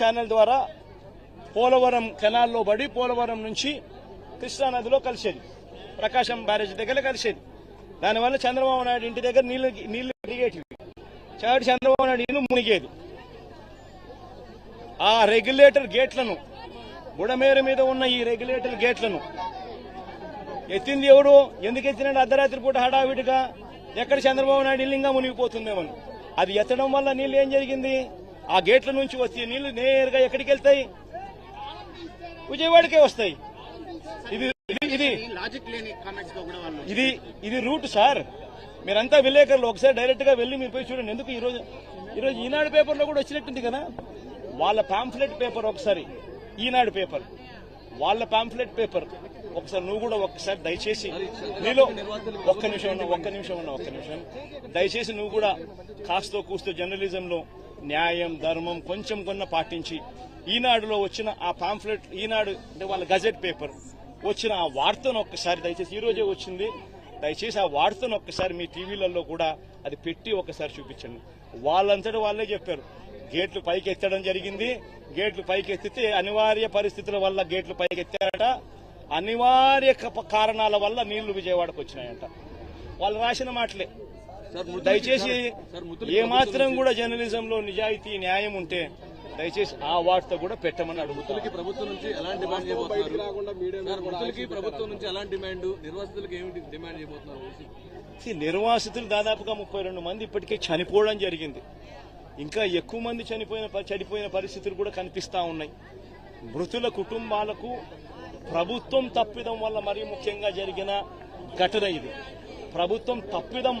Channel ద్వారా పోలవరం కెనాల్లో పడి పోలవరం నుంచి కృష్ణానదిలో కలిసేది. ప్రకాశం బ్యారేజ్ దగ్గర కలిసేది. దానివల్ల చంద్రబాబు నాయుడు ఇంటి దగ్గర నీళ్ళు నీళ్ళు దిగేటివి చాటి చంద్రబాబు నాయుడు ఇల్లు మునిగేది. ఆ రెగ్యులేటర్ గేట్లను బుడమేరు మీద ఉన్న ఈ రెగ్యులేటర్ గేట్లను ఎత్తింది ఎవడు? ఎందుకు ఎత్తినాడు? అర్ధరాత్రి పూట హడావిడిగా ఎక్కడ చంద్రబాబు నాయుడు ఇల్లింగా మునిగిపోతుందేమని అది ఎత్తడం వల్ల నీళ్ళు ఏం జరిగింది? ఆ గేట్ల నుంచి వచ్చే నీళ్ళు నేరుగా ఎక్కడికి వెళ్తాయి? విజయవాడకే వస్తాయి. ఇది ఇది ఇది ఇది రూట్ సార్. మీరంతా విలేకరులు. ఒకసారి డైరెక్ట్గా వెళ్ళి మీరు పోయి చూడండి. ఎందుకు ఈ రోజు ఈనాడు పేపర్లో కూడా వచ్చినట్టుంది కదా? వాళ్ళ పాంఫ్లెట్ పేపర్ ఒకసారి. ఈనాడు పేపర్ వాళ్ళ పాంఫ్లెట్ పేపర్ ఒకసారి నువ్వు కూడా ఒక్కసారి దయచేసి నీలో ఒక్క నిమిషం ఉన్నా ఒక్క నిమిషం ఉన్నా ఒక్క నిమిషం. దయచేసి నువ్వు కూడా కాస్తో కూస్తో జర్నలిజంలో న్యాయం ధర్మం కొంచెం కొన్న పాటించి ఈనాడులో వచ్చిన ఆ పాంఫ్లెట్ ఈనాడు అంటే వాళ్ళ గజెట్ పేపర్ వచ్చిన ఆ వార్తను ఒక్కసారి దయచేసి ఈ రోజే వచ్చింది. దయచేసి ఆ వార్తను ఒక్కసారి మీ టీవీలలో కూడా అది పెట్టి ఒక్కసారి చూపించండి. వాళ్ళంతటా వాళ్ళే చెప్పారు గేట్లు పైకి ఎత్తడం జరిగింది. గేట్లు పైకి ఎత్తితే అనివార్య పరిస్థితుల వల్ల గేట్లు పైకి ఎత్తారట అనివార్య క- కారణాల వల్ల నీళ్ళు విజయవాడకు వచ్చినాయంట. వాళ్ళు రాసిన మాటలే. దయచేసి ఏ మాత్రం కూడా జర్నలిజంలో నిజాయితీ న్యాయం ఉంటే దయచేసి ఆ వార్త కూడా పెట్టమని అడుగుతాను మృతులకి ప్రభుత్వం నుంచి ఎలాంటి డిమాండ్ చేయబోతున్నారు? సార్ మృతులకి ప్రభుత్వం నుంచి ఎలాంటి డిమాండ్? నిర్వాసితులకు ఏమిటి డిమాండ్ చేయబోతున్నారు? నిర్వాసితులు దాదాపుగా ముప్పై రెండు మంది ఇప్పటికే చనిపోవడం జరిగింది. ఇంకా ఎక్కువ మంది చనిపోయిన ప- చనిపోయిన పరిస్థితులు కూడా కనిపిస్తా ఉన్నాయి. మృతుల కుటుంబాలకు ప్రభుత్వం తప్పిదం వల్ల మరీ ముఖ్యంగా జరిగిన ఘటన ఇది. ప్రభుత్వం తప్పిదం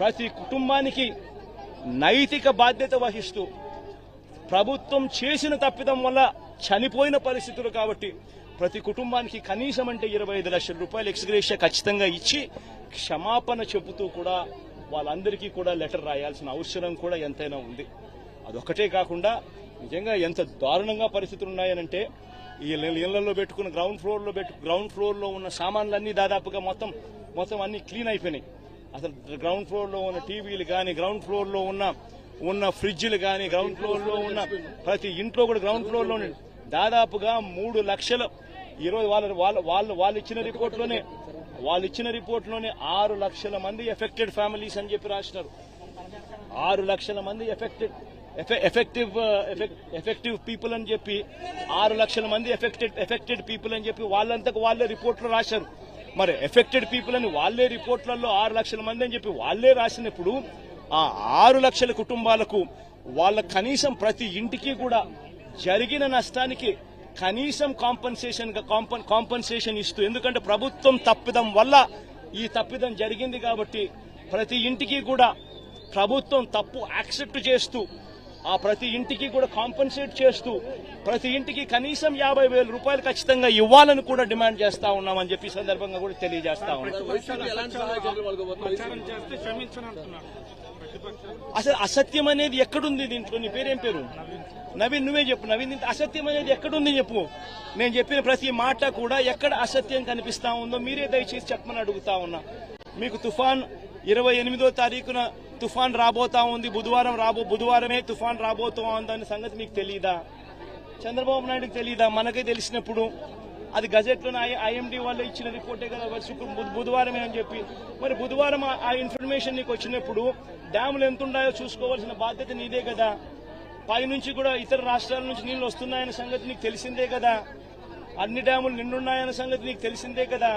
ప్రతి కుటుంబానికి నైతిక బాధ్యత వహిస్తూ ప్రభుత్వం చేసిన తప్పిదం వల్ల చనిపోయిన పరిస్థితులు కాబట్టి ప్రతి కుటుంబానికి కనీసం అంటే ఇరవై ఐదు లక్షల రూపాయలు ఎక్స్గ్రేషియా ఖచ్చితంగా ఇచ్చి క్షమాపణ చెబుతూ కూడా వాళ్ళందరికీ కూడా లెటర్ రాయాల్సిన అవసరం కూడా ఎంతైనా ఉంది. అదొకటే కాకుండా నిజంగా ఎంత దారుణంగా పరిస్థితులు ఉన్నాయనంటే ఈ ఇళ్ళలో పెట్టుకున్న గ్రౌండ్ ఫ్లోర్లో పెట్టు గ్రౌండ్ ఫ్లోర్లో ఉన్న సామాన్లన్నీ దాదాపుగా మొత్తం మొత్తం అన్ని క్లీన్ అయిపోయినాయి. అసలు గ్రౌండ్ ఫ్లోర్లో ఉన్న టీవీలు కానీ గ్రౌండ్ ఫ్లోర్లో ఉన్న ఉన్న ఫ్రిడ్జ్లు కానీ గ్రౌండ్ ఫ్లోర్లో ఉన్న ప్రతి ఇంట్లో కూడా గ్రౌండ్ ఫ్లోర్లో దాదాపుగా మూడు లక్షలు. ఈరోజు వాళ్ళ వాళ్ళ వాళ్ళు వాళ్ళు ఇచ్చిన రిపోర్ట్లోనే వాళ్ళు ఇచ్చిన రిపోర్ట్లోనే ఆరు లక్షల మంది ఎఫెక్టెడ్ ఫ్యామిలీస్ అని చెప్పి రాసినారు. ఆరు లక్షల మంది ఎఫెక్టెడ్ ఎఫెక్టివ్ ఎఫెక్టివ్ పీపుల్ అని చెప్పి ఆరు లక్షల మంది ఎఫెక్టెడ్ ఎఫెక్టెడ్ పీపుల్ అని చెప్పి వాళ్ళంతకు వాళ్ళే రిపోర్ట్లో రాశారు. మరి ఎఫెక్టెడ్ పీపుల్ అని వాళ్ళే రిపోర్ట్లలో ఆరు లక్షల మంది అని చెప్పి వాళ్ళే రాసినప్పుడు ఆ ఆరు లక్షల కుటుంబాలకు వాళ్ళ కనీసం ప్రతి ఇంటికి కూడా జరిగిన నష్టానికి కనీసం కాంపన్సేషన్ కాంపన్సేషన్ ఇస్తూ ఎందుకంటే ప్రభుత్వం తప్పిదం వల్ల ఈ తప్పిదం జరిగింది కాబట్టి ప్రతి ఇంటికి కూడా ప్రభుత్వం తప్పు యాక్సెప్ట్ చేస్తూ ఆ ప్రతి ఇంటికి కూడా కాంపన్సేట్ చేస్తూ ప్రతి ఇంటికి కనీసం యాభై వేల రూపాయలు ఖచ్చితంగా ఇవ్వాలని కూడా డిమాండ్ చేస్తా ఉన్నామని చెప్పి ఈ సందర్భంగా కూడా తెలియజేస్తా ఉన్నాం. అసలు అసత్యం అనేది ఎక్కడుంది దీంట్లో? నీ పేరేం పేరు? నవీన్ నువ్వే చెప్పు. నవీన్ దీంట్లో అసత్యం అనేది ఎక్కడుంది చెప్పు. నేను చెప్పిన ప్రతి మాట కూడా ఎక్కడ అసత్యం కనిపిస్తా ఉందో మీరే దయచేసి చెప్పమని అడుగుతా ఉన్నా. మీకు తుఫాన్ ఇరవై ఎనిమిదో తారీఖున తుఫాన్ రాబోతా ఉంది బుధవారం రాబో బుధవారమే తుఫాన్ రాబోతా ఉందన్న సంగతి మీకు తెలియదా చంద్రబాబు నాయుడుకి తెలియదా మనకే తెలిసినప్పుడు. అది గజెట్లో ఐఎండి వాళ్ళు ఇచ్చిన రిపోర్టే కదా మరి బుధవారమే అని చెప్పి. మరి బుధవారం ఆ- ఇన్ఫర్మేషన్ నీకు వచ్చినప్పుడు డ్యాములు ఎంత ఉన్నాయో చూసుకోవాల్సిన బాధ్యత నీదే కదా. పైనుంచి కూడా ఇతర రాష్ట్రాల నుంచి నీళ్ళు వస్తున్నాయనే సంగతి నీకు తెలిసిందే కదా. అన్ని డ్యాములు నిండున్నాయనే సంగతి నీకు తెలిసిందే కదా.